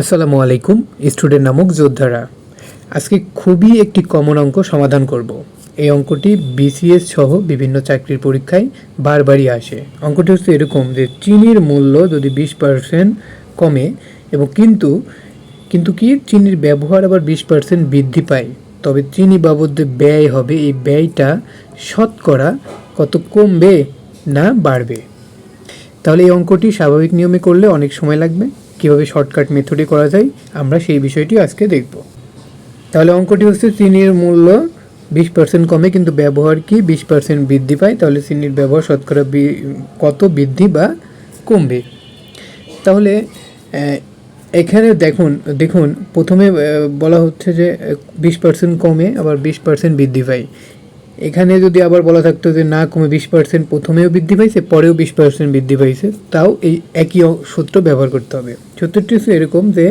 আসসালামু আলাইকুম, স্টুডেন্ট নামক যোদ্ধারা। আজকে খুবই একটি কমন অঙ্ক সমাধান করব। এই অঙ্কটি বিসিএস সহ বিভিন্ন চাকরির পরীক্ষায় বারবারই আসে। অঙ্কটি হচ্ছে এরকম যে চিনির মূল্য যদি বিশ পার্সেন্ট কমে এবং কিন্তু কিন্তু কি চিনির ব্যবহার আবার বিশ পার্সেন্ট বৃদ্ধি পায়, তবে চিনি বাবদ যে ব্যয় হবে, এই ব্যয়টা শতকরা কত কমবে না বাড়বে। তাহলে এই অঙ্কটি স্বাভাবিক নিয়মে করলে অনেক সময় লাগবে। কীভাবে শর্টকাট মেথডে করা যায়, আমরা সেই বিষয়টি আজকে দেখব। তাহলে অঙ্কটি হচ্ছে চিনির মূল্য বিশ পার্সেন্ট কমে, কিন্তু ব্যবহার কি বিশ পার্সেন্ট বৃদ্ধি পায়? তাহলে চিনির ব্যবহার শতকরা কত বৃদ্ধি বা কমবে? তাহলে এখানে দেখুন দেখুন, প্রথমে বলা হচ্ছে যে বিশ পার্সেন্ট কমে, আবার বিশ পার্সেন্ট বৃদ্ধি পায়। এখানে যদি আবার বলা থাকতো যে না, কমে বিশ পার্সেন্ট প্রথমেও বৃদ্ধি পাইছে, পরেও বিশ পার্সেন্ট বৃদ্ধি পাইছে, তাও এই একই সূত্র ব্যবহার করতে হবে। সূত্রটি হচ্ছে এরকম যে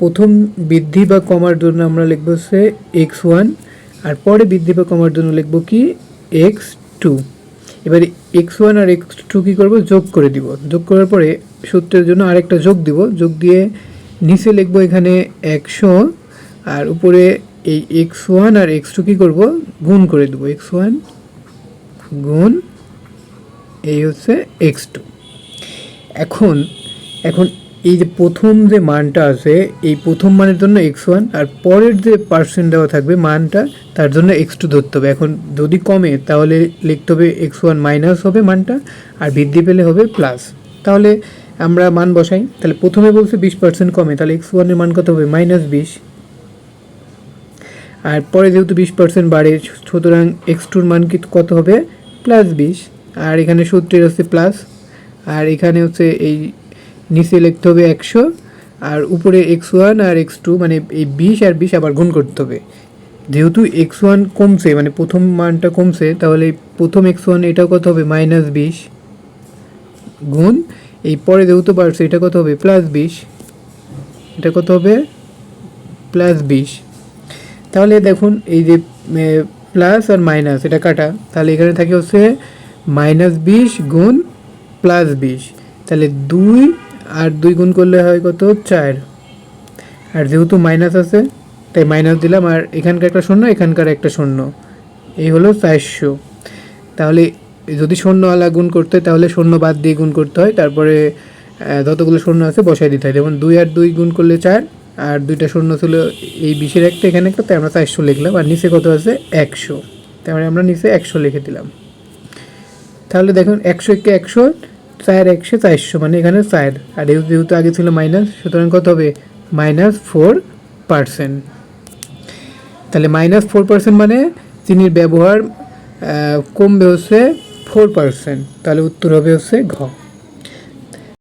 প্রথম বৃদ্ধি বা কমার জন্য আমরা লিখব হচ্ছে এক্স ওয়ান, আর পরে বৃদ্ধি বা কমার জন্য লিখব কি? X two. এবারে এক্স ওয়ান আর এক্স টু কী করব? যোগ করে দিব। যোগ করার পরে সূত্রের জন্য আরেকটা যোগ দিব। যোগ দিয়ে নিচে লিখব এখানে একশো, আর উপরে এই এক্স ওয়ান আর এক্স টু কী করব? গুণ করে দেবো। এক্স ওয়ান গুণ এই হচ্ছে এক্স টু এখন এখন এই যে প্রথম যে মানটা আছে, এই প্রথম মানের জন্য এক্স ওয়ান আর পরের যে পার্সেন্ট দেওয়া থাকবে মানটা, তার জন্য এক্স টু ধরতে হবে। এখন যদি কমে, তাহলে লিখতে হবে এক্স ওয়ান মাইনাস হবে মানটা আর বৃদ্ধি পেলে হবে প্লাস তাহলে আমরা মান বসাই। তাহলে প্রথমে বলছে বিশ পার্সেন্ট কমে, তাহলে এক্স ওয়ানের মান কত হবে? মাইনাস বিশ। আর পরে যেহেতু বিশ পার্সেন্ট বাড়ে, সুতরাং এক্স টুর মান কত হবে? প্লাস বিশ। আর এখানে সূত্রের হচ্ছে প্লাস আর এখানে হচ্ছে এই নিচে লিখতে হবে একশো। আর উপরে এক্স ওয়ান আর এক্স টু মানে এই বিশ আর বিশ আবার গুণ করতে হবে। যেহেতু এক্স ওয়ান কমছে মানে প্রথম মানটা কমছে, তাহলে প্রথম এক্স ওয়ান এটাও কত হবে? মাইনাস বিশ গুণ। এই পরে যেহেতু বাড়ছে, এটা কত হবে? প্লাস বিশ। এটা কত হবে? প্লাস বিশ। তাহলে দেখুন, এই যে প্লাস আর মাইনাস এটা কাটা। তাহলে এখানে থাকে হচ্ছে মাইনাস বিশ গুণ প্লাস বিশ। তাহলে দুই আর দুই গুণ করলে হয় কত? চার। আর যেহেতু মাইনাস আছে, তাই মাইনাস দিলাম। আর এখানকার একটা শূন্য, এখানকার একটা শূন্য। এই হলো চারশো। তাহলে যদি শূন্য আলা গুণ করতে হয়, তাহলে শূন্য বাদ দিয়ে গুণ করতে হয়। তারপরে যতগুলো শূন্য আছে বসাই দিতে হয়। যেমন দুই আর দুই গুণ করলে চার আর দুইটা শূন্য ছিল এই বিশের একটা, এখানে একটা, তাই আমরা চারশো লিখলাম। আর নিচে কত আছে? একশো। তারপরে আমরা নিচে একশো লিখে দিলাম। তাহলে দেখুন, একশো একে একশো, চার একশো চারশো মানে এখানে চার। আর যেহেতু আগে ছিল মাইনাস, সুতরাং কত হবে? Minus four percent. তাহলে মাইনাস ফোর পার্সেন্ট মানে চিনির ব্যবহার কমবে হচ্ছে ফোর পার্সেন্ট। তাহলে উত্তর হবে হচ্ছে ঘ।